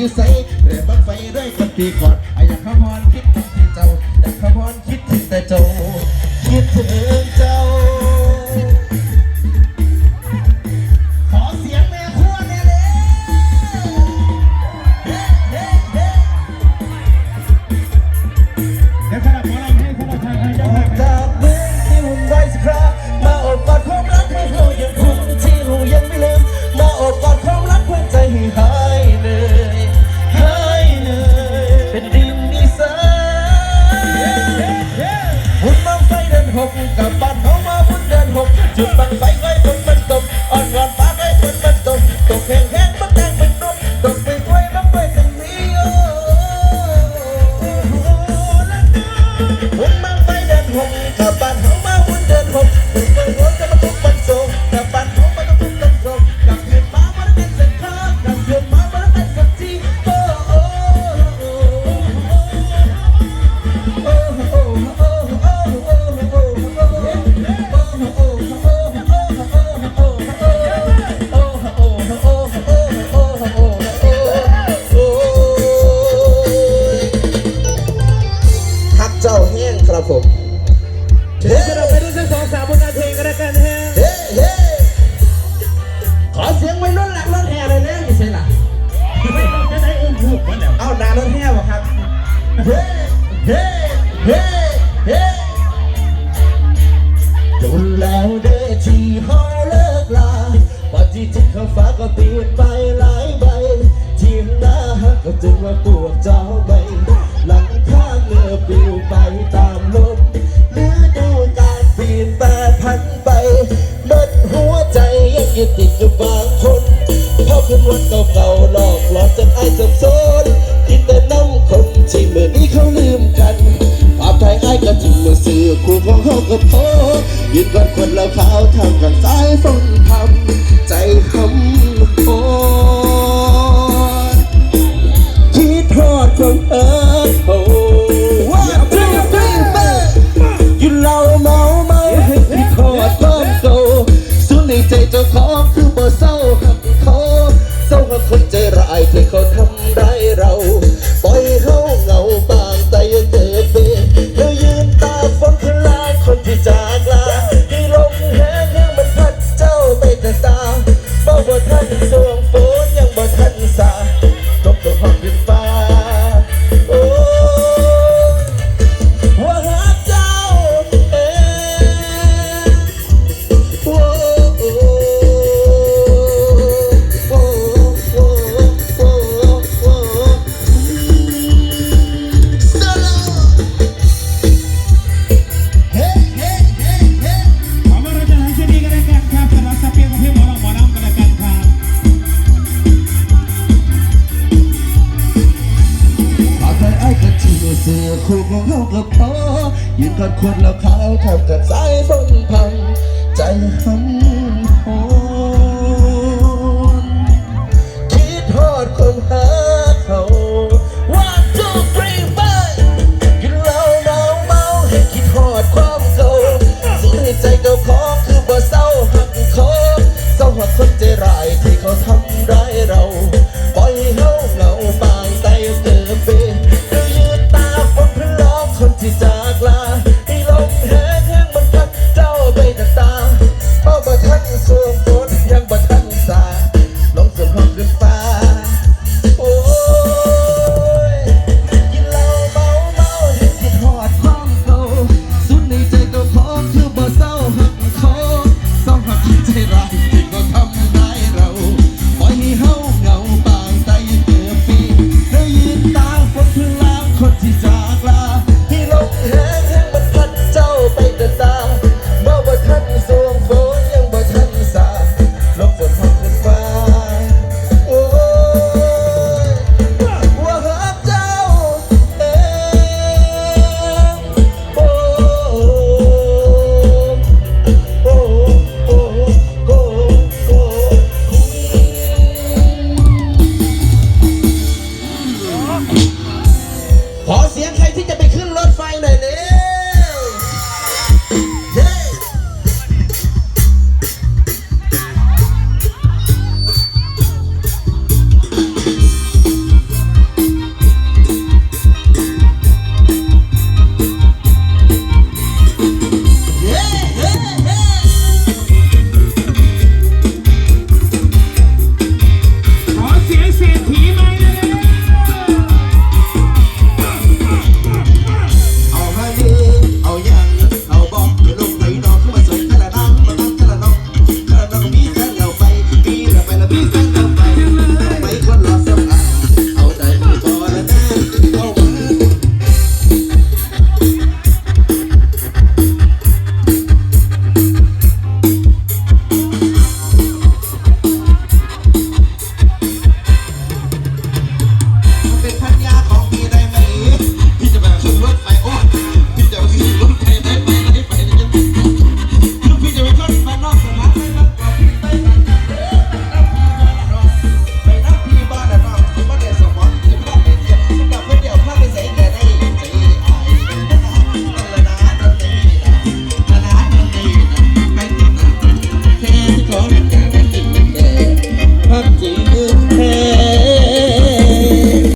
อยู่ใส่เรือบักไฟด้วยคนตีขอด เสือคุกขากละพอยืนกอดควรแล้วเขาทำกับสายฝนพังใจห้ำ ขอเสียงใครที่จะไปขึ้นรถไฟหน่อยเลย